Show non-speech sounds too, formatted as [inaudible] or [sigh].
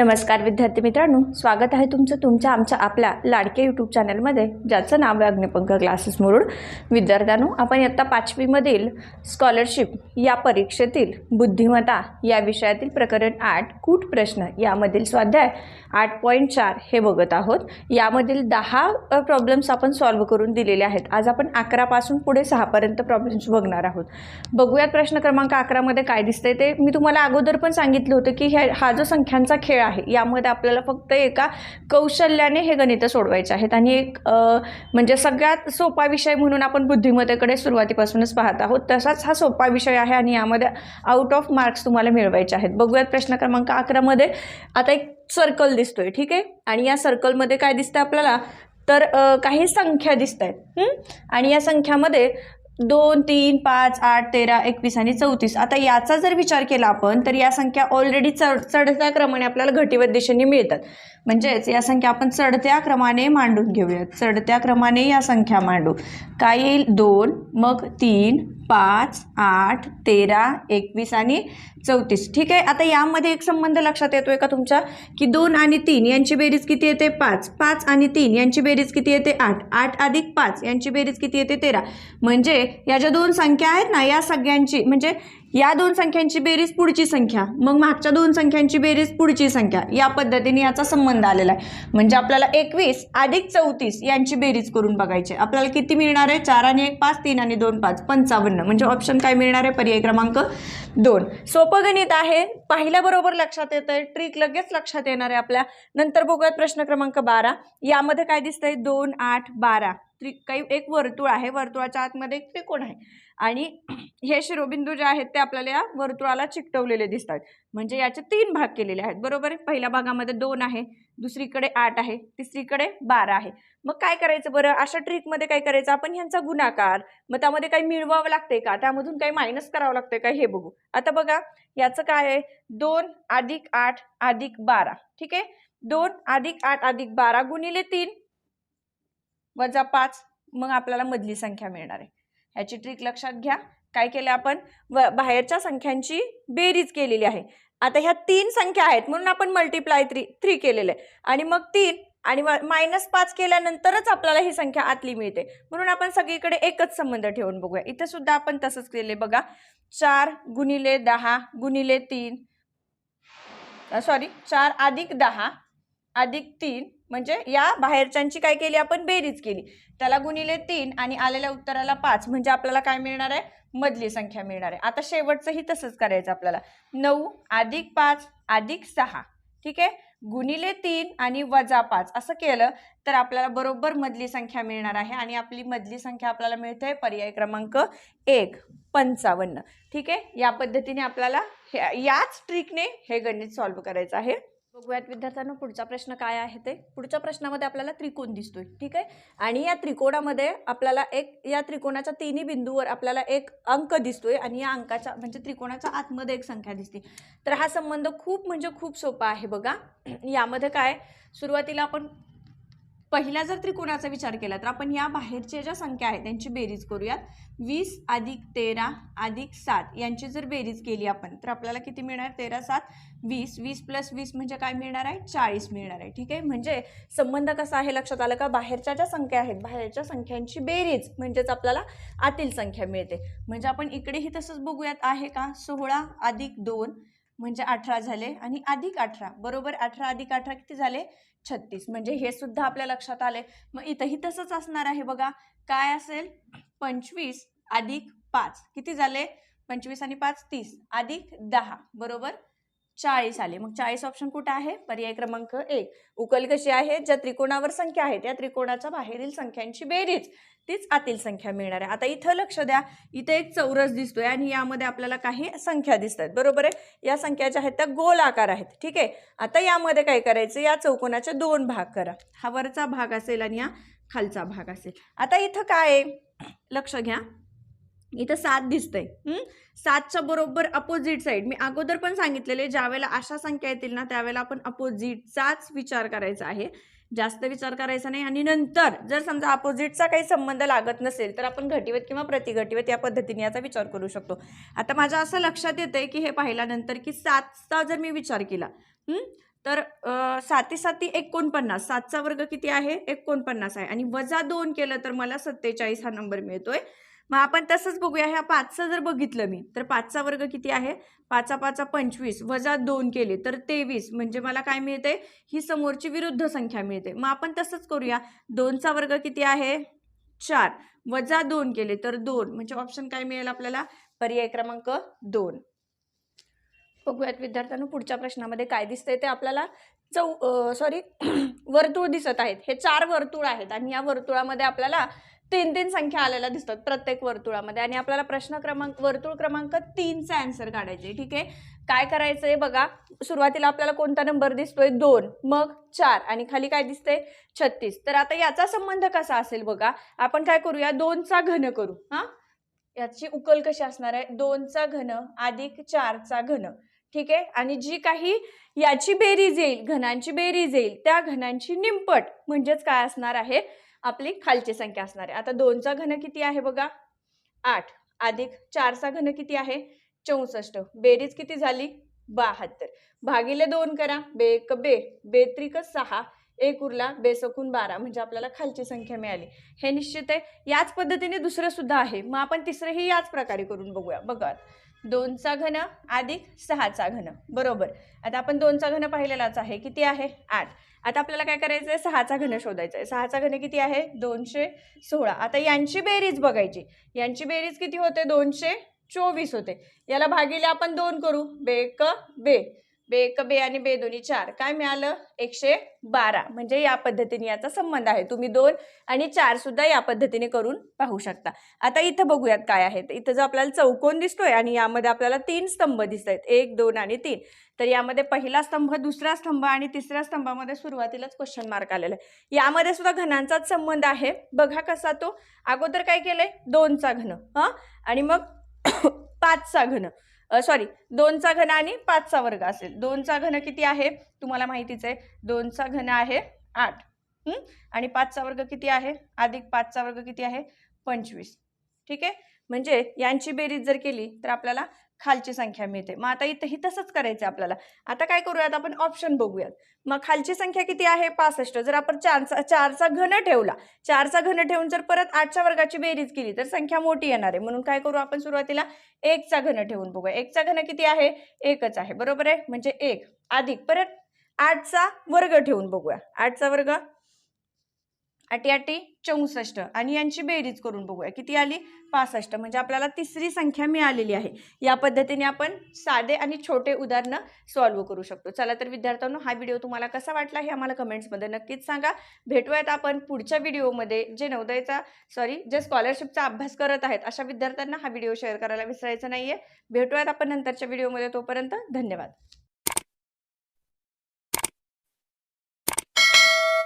नमस्कार विद्यार्थी मित्रांनो स्वागत आहे तुमचं तुमच्या आमच्या आपल्या लाडके यूट्यूब चॅनलमध्ये ज्याचं नाव आहे अग्निपंख क्लासेस मुरुड. विद्यार्थ्यांनो आपण इयत्ता पाचवीमधील स्कॉलरशिप या परीक्षेतील बुद्धिमत्ता या विषयातील प्रकरण आठ कूट प्रश्न यामधील स्वाध्याय आठ पॉईंट चार हे बघत आहोत. यामधील दहा प्रॉब्लेम्स आपण सॉल्व्ह करून दिलेले आहेत. आज आपण अकरापासून पुढे सहापर्यंत प्रॉब्लेम्स बघणार आहोत. बघूयात प्रश्न क्रमांक अकरामध्ये काय दिसतंय ते. मी तुम्हाला अगोदर पण सांगितलं होतं की ह्या हा जो संख्यांचा खेळ आहे आहे. यामध्ये आपल्याला फक्त एका कौशल्याने हे गणितं सोडवायचे आहेत. आणि एक म्हणजे सगळ्यात सोपा विषय म्हणून आपण बुद्धिमत्तेकडे सुरुवातीपासूनच पाहत आहोत. तसाच हा सोपा विषय आहे आणि यामध्ये आउट ऑफ मार्क्स तुम्हाला मिळवायचे आहेत. बघूयात प्रश्न क्रमांक अकरामध्ये आता एक सर्कल दिसतोय ठीक आहे? आणि या सर्कलमध्ये काय दिसतं आपल्याला? तर काही संख्या दिसत आहेत आणि या संख्यामध्ये दोन तीन पाच आठ तेरा एकवीस आणि चौतीस. आता याचा जर विचार केला आपण तर या संख्या ऑलरेडी चढ चढत्या क्रमाने आपल्याला घटीवत दिशेने मिळतात. म्हणजेच या संख्या आपण चढत्या क्रमाने मांडून घेऊयात. चढत्या क्रमाने या संख्या मांडू. काय येईल? दोन मग तीन पाच आठ तेरा एकवीस आणि चौतीस. ठीक आहे? आता यामध्ये एक संबंध लक्षात येतोय का तुमचा की दोन आणि तीन यांची बेरीज किती येते? पाच. पाच आणि तीन यांची बेरीज किती येते? आठ. आठ अधिक पाच यांची बेरीज किती येते? तेरा. म्हणजे या ज्या दोन संख्या आहेत ना या सगळ्यांची म्हणजे या दोन संख्यांची बेरीज पुढची संख्या. मग मागच्या दोन संख्यांची बेरीज पुढची संख्या. या पद्धतीने याचा संबंध आलेला आहे. म्हणजे आपल्याला एकवीस अधिक चौतीस यांची बेरीज करून बघायची आपल्याला किती मिळणार आहे? चार आणि एक पाच तीन आणि दोन पाच. पंचावन्न. म्हणजे ऑप्शन काय मिळणार आहे? पर्याय क्रमांक दोन. सोपं गणित आहे. पाहिल्याबरोबर लक्षात येतं आहे ट्रिक लगेच लक्षात येणार आहे आपल्या. नंतर बघूयात प्रश्न क्रमांक बारा. यामध्ये काय दिसतंय? दोन आठ बारा. त्रि काही एक वर्तुळ आहे. वर्तुळाच्या आतमध्ये एक त्रिकोण आहे. आणि [clears throat] हे शिरोबिंदू जे आहेत ते आपल्याला या वर्तुळाला चिकटवलेले दिसतात. म्हणजे याचे तीन भाग केलेले आहेत. बरोबर? आहे पहिल्या भागामध्ये दोन आहे दुसरीकडे आठ आहे तिसरीकडे बारा आहे. मग काय करायचं बरं? अशा ट्रिकमध्ये काय करायचं? आपण ह्यांचा गुणाकार मग त्यामध्ये काही मिळवावं लागते का? त्यामधून काही मायनस करावं लागतंय का? हे बघू. आता बघा याचं काय आहे? दोन अधिक आठ अधिक बारा. ठीक आहे? दोन अधिक आठ अधिक बारा गुणिले तीन वजा पाच. मग आपल्याला मधली संख्या मिळणार आहे. ह्याची ट्रिक लक्षात घ्या. काय केलं आपण? व बाहेरच्या संख्यांची बेरीज केलेली आहे. आता ह्या तीन संख्या आहेत म्हणून आपण मल्टिप्लाय थ्री थ्री केलेलं आहे. आणि मग तीन आणि मायनस पाच केल्यानंतरच आपल्याला ही संख्या आतली मिळते. म्हणून आपण सगळीकडे एकच संबंध ठेवून बघूया. इथे सुद्धा आपण तसंच केले बघा. चार गुणिले दहा गुणिले तीन. सॉरी चार अधिक दहा अधिक तीन म्हणजे या बाहेरच्यांची काय केली? आपण बेरीज केली. त्याला गुणिले तीन आणि आलेल्या उत्तराला पाच म्हणजे आपल्याला काय मिळणार आहे? मधली संख्या मिळणार आहे. आता शेवटचंही तसंच करायचं आपल्याला. नऊ अधिक पाच अधिक सहा. ठीक आहे? गुणिले तीन आणि वजा पाच. असं केलं तर आपल्याला बरोबर मधली संख्या मिळणार आहे आणि आपली मधली संख्या आपल्याला मिळते पर्याय क्रमांक एक पंचावन्न. ठीक आहे? या पद्धतीने आपल्याला हे याच ट्रिकने हे गणित सॉल्व्ह करायचं आहे. बघूयात विद्यार्थ्यांना पुढचा प्रश्न काय आहे ते. पुढच्या प्रश्नामध्ये आपल्याला त्रिकोण दिसतोय ठीक आहे? आणि या त्रिकोणामध्ये आपल्याला एक या त्रिकोणाच्या तिन्ही बिंदूवर आपल्याला एक अंक दिसतोय आणि या अंकाच्या म्हणजे त्रिकोणाच्या आतमध्ये एक संख्या दिसते. तर हा संबंध खूप म्हणजे खूप सोपा आहे बघा. यामध्ये काय सुरुवातीला आपण पहिल्या जर त्रिकोणाचा विचार केला तर आपण या बाहेरच्या ज्या संख्या आहेत त्यांची बेरीज करूयात. वीस अधिक तेरा अधिक सात यांची जर बेरीज केली आपण तर आपल्याला किती मिळणार? तेरा सात. वीस वीस प्लस वीस म्हणजे काय मिळणार आहे? चाळीस मिळणार आहे ठीक आहे? म्हणजे संबंध कसा आहे लक्षात आलं का? बाहेरच्या ज्या संख्या आहेत बाहेरच्या संख्यांची बेरीज म्हणजेच आपल्याला आतील संख्या मिळते. म्हणजे आपण इकडेही तसंच बघूयात आहे का? सोळा अधिक दोन म्हणजे अठरा झाले आणि अधिक अठरा बरोबर अठरा अधिक अठरा किती झाले? छत्तीस. म्हणजे हे सुद्धा आपल्या लक्षात आले. मग इथंही तसंच असणार आहे बघा. काय असेल? पंचवीस अधिक पाच. किती झाले? पंचवीस आणि पाच तीस. अधिक दहा. बरोबर? चाळीस आले. मग चाळीस ऑप्शन कुठं आहे? पर्याय क्रमांक एक. उकल कशी आहे? ज्या त्रिकोणावर संख्या आहे त्या त्रिकोणाच्या बाहेरील संख्यांची बेरीज. तीच आतील संख्या मिळणार आहे. आता इथं लक्ष द्या. इथे एक चौरस दिसतोय आणि यामध्ये आपल्याला काही संख्या दिसत आहेत बरोबर आहे? या संख्या ज्या आहेत त्या गोल आकार आहेत. ठीक आहे? आता यामध्ये काय करायचं? या चौकोनाचे दोन भाग करा. हा वरचा भाग असेल आणि या खालचा भाग असेल. आता इथं काय आहे? लक्ष घ्या. इथं सात दिसतंय. सातच्या बरोबर अपोजिट साईड मी अगोदर पण सांगितलेले ज्यावेळेला अशा संख्या येतील ना त्यावेळेला आपण अपोजिटचाच विचार करायचा आहे. जास्त विचार करायचा नाही. आणि नंतर जर समजा अपोजिटचा काही संबंध लागत नसेल तर आपण घटीवत किंवा प्रतिघटीवत या पद्धतीने याचा विचार करू शकतो. आता माझ्या असं लक्षात येतंय की हे पाहिल्यानंतर की सातचा जर मी विचार केला तर साती साती एकोणपन्नास. सातचा वर्ग किती आहे? एकोणपन्नास आहे. आणि वजा दोन केलं तर मला सत्तेचाळीस हा नंबर मिळतोय. मग आपण तसंच बघूया ह्या पाचचं जर बघितलं मी तर पाचचा वर्ग किती आहे? पाचा पाचा पंचवीस वजा दोन केले तर तेवीस म्हणजे मला काय मिळते ही समोरची विरुद्ध संख्या मिळते. मग आपण तसंच करूया. दोनचा वर्ग किती आहे? चार. वजा दोन केले तर दोन म्हणजे ऑप्शन काय मिळेल आपल्याला? पर्याय क्रमांक दोन. बघूयात विद्यार्थ्यांना पुढच्या प्रश्नामध्ये काय दिसतंय ते आपल्याला. चौ सॉरी [clears throat] वर्तुळ दिसत आहेत. हे चार वर्तुळ आहेत आणि या वर्तुळामध्ये आपल्याला तीन तीन संख्या आलेल्या दिसतात प्रत्येक वर्तुळामध्ये. आणि आपल्याला प्रश्न क्रमांक वर्तुळ क्रमांक तीनचा आन्सर काढायचे ठीक आहे? काय करायचंय बघा? सुरुवातीला आपल्याला कोणता नंबर दिसतोय? दोन. मग चार. आणि खाली काय दिसतंय? छत्तीस. तर आता याचा संबंध कसा असेल बघा? आपण काय करूया? दोनचा घन करू. हा? याची उकल कशी असणार आहे? दोनचा घन अधिक चारचा घन. ठीक आहे? आणि जी काही याची बेरीज येईल घनांची बेरीज येईल त्या घनांची निंपट म्हणजेच काय असणार आहे? आपली खालची संख्या असणार आहे. आता दोनचा घन किती आहे बघा? आठ. अधिक चारचा घन किती आहे? चौसष्ट. बेरीज किती झाली? बहात्तर. भागिले दोन करा. बे बे. बेत्रिक सहा. एक उरला. बेसकून बारा. म्हणजे आपल्याला खालची संख्या मिळाली. हे निश्चित आहे. याच पद्धतीने दुसरं सुद्धा आहे. मग आपण तिसरंही याच प्रकारे करून बघूया. बघा. दोनचा घन अधिक सहाचा घन. बरोबर. आता आपण दोनचा घन पाहिलेलाच आहे. किती आहे? आठ. आता आपल्याला काय करायचं आहे सहाचा घन शोधायचा आहे सहाचा घन किती आहे? दोनशे सोळा. आता यांची बेरीज बघायची. यांची बेरीज किती होते? दोनशे चोवीस होते. याला भागीला आपण दोन करू. बे क बे. बे एक बे आणि बे दोन्ही चार. काय मिळालं? एकशे बारा. म्हणजे या पद्धतीने याचा संबंध आहे. तुम्ही दोन आणि चार सुद्धा या पद्धतीने करून पाहू शकता. आता इथं बघूयात काय आहे. तर इथं जो आपल्याला चौकोन दिसतोय आणि यामध्ये आपल्याला तीन स्तंभ दिसत आहेत एक दोन आणि तीन. तर यामध्ये पहिला स्तंभ दुसरा स्तंभ आणि तिसऱ्या स्तंभामध्ये सुरुवातीलाच क्वेश्चन मार्क आलेला आहे. यामध्ये सुद्धा घनांचाच संबंध आहे. बघा कसा तो. अगोदर काय केलंय? दोनचा घन. हा? आणि मग [coughs] पाचचा घन. सॉरी दोनचा घन आणि पाचचा वर्ग असेल. दोनचा घन किती आहे? तुम्हाला माहितीच आहे. दोनचा घन आहे आठ. आणि पाचचा वर्ग किती आहे? अधिक पाचचा वर्ग किती आहे? पंचवीस. ठीक आहे? म्हणजे यांची बेरीज जर केली तर आपल्याला खालची संख्या मिळते. मग आता इथंही तसंच करायचं आहे आपल्याला. आता काय करूयात आपण? ऑप्शन बघूयात. मग खालची संख्या किती आहे? पासष्ट. जर आपण चारचा चारचा घन ठेवला चारचा घन ठेवून जर परत आठच्या वर्गाची बेरीज केली तर संख्या मोठी येणार आहे. म्हणून काय करू आपण सुरुवातीला? एकचा घन ठेवून बघूया. एकचा घन किती आहे? एकच आहे. बरोबर आहे? म्हणजे एक. अधिक. परत आठचा वर्ग ठेवून बघूया. आठचा वर्ग अटी अटी चौसष्ट. आणि यांची बेरीज करून बघूया. किती आली? पासष्ट. म्हणजे आपल्याला तिसरी संख्या मिळालेली आहे. या पद्धतीने आपण साधे आणि छोटे उदाहरणं सॉल्व्ह करू शकतो. चला तर विद्यार्थ्यांनो हा व्हिडिओ तुम्हाला कसा वाटला हे आम्हाला कमेंट्समध्ये नक्कीच सांगा. भेटूयात आपण पुढच्या व्हिडिओमध्ये जे नवोदयचा सॉरी जे स्कॉलरशिपचा अभ्यास करत आहेत अशा विद्यार्थ्यांना हा व्हिडिओ शेअर करायला विसरायचा नाही आहे भेटूयात आपण नंतरच्या व्हिडिओमध्ये तोपर्यंत धन्यवाद.